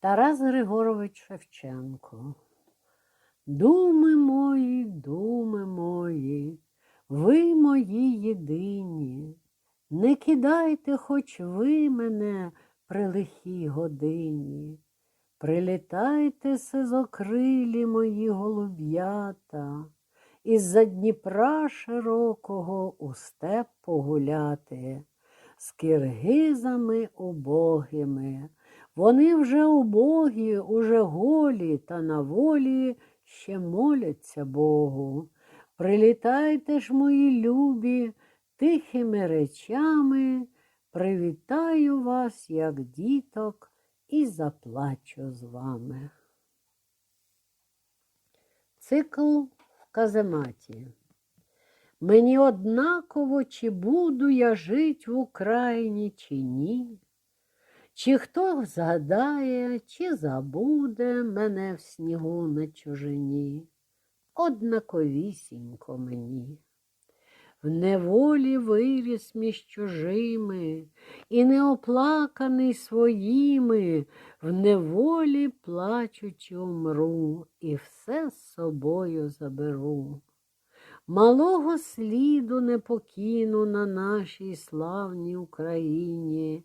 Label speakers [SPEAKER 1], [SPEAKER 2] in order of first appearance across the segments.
[SPEAKER 1] Тарас Григорович Шевченко. Думи мої, думи мої, ви мої єдині, не кидайте, хоч ви мене при лихій годині. Прилітайте, сизокрилі мої голуб'ята, із-за Дніпра широкого у степ погуляти, з киргизами убогими. Вони вже убогі, уже голі, та на волі ще моляться Богу. Прилітайте ж, мої любі, тихими речами, привітаю вас, як діток, і заплачу з вами. Цикл в казематі. Мені однаково, чи буду я жить в Україні, чи ні. Чи хто згадає, чи забуде мене в снігу на чужині, однаковісінько мені. В неволі виріс між чужими, і неоплаканий своїми, в неволі плачучи умру, і все з собою заберу. Малого сліду не покину на нашій славній Україні,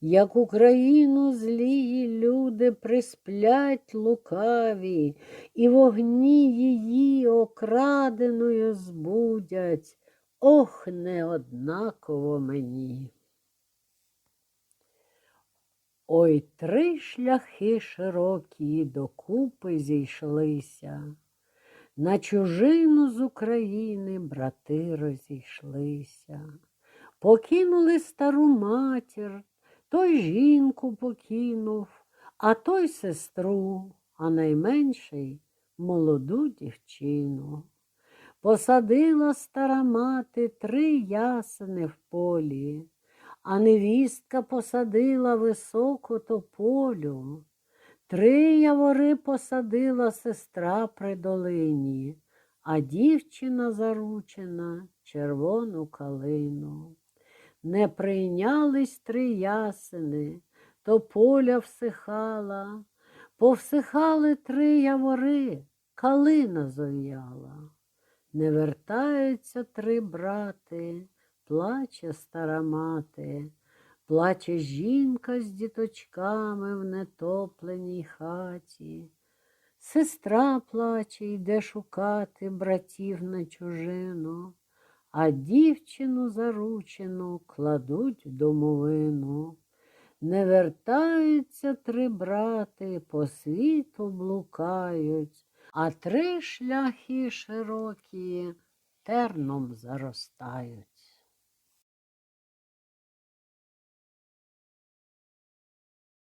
[SPEAKER 1] як Україну злії люди присплять лукаві, і вогні її окраденою збудять, ох, не однаково мені. Ой, три шляхи широкі докупи зійшлися, на чужину з України брати розійшлися, покинули стару матір, той жінку покинув, а той сестру, а найменший молоду дівчину. Посадила стара мати три ясени в полі, а невістка посадила високу тополю. Три явори посадила сестра при долині, а дівчина заручена червону калину. Не прийнялись три ясени, то поля всихала, повсихали три явори, калина зов'яла. Не вертаються три брати, плаче стара мати, плаче жінка з діточками в нетопленій хаті. Сестра плаче, йде шукати братів на чужину, а дівчину заручену кладуть домовину. Не вертаються три брати, по світу блукають, а три шляхи широкі терном заростають.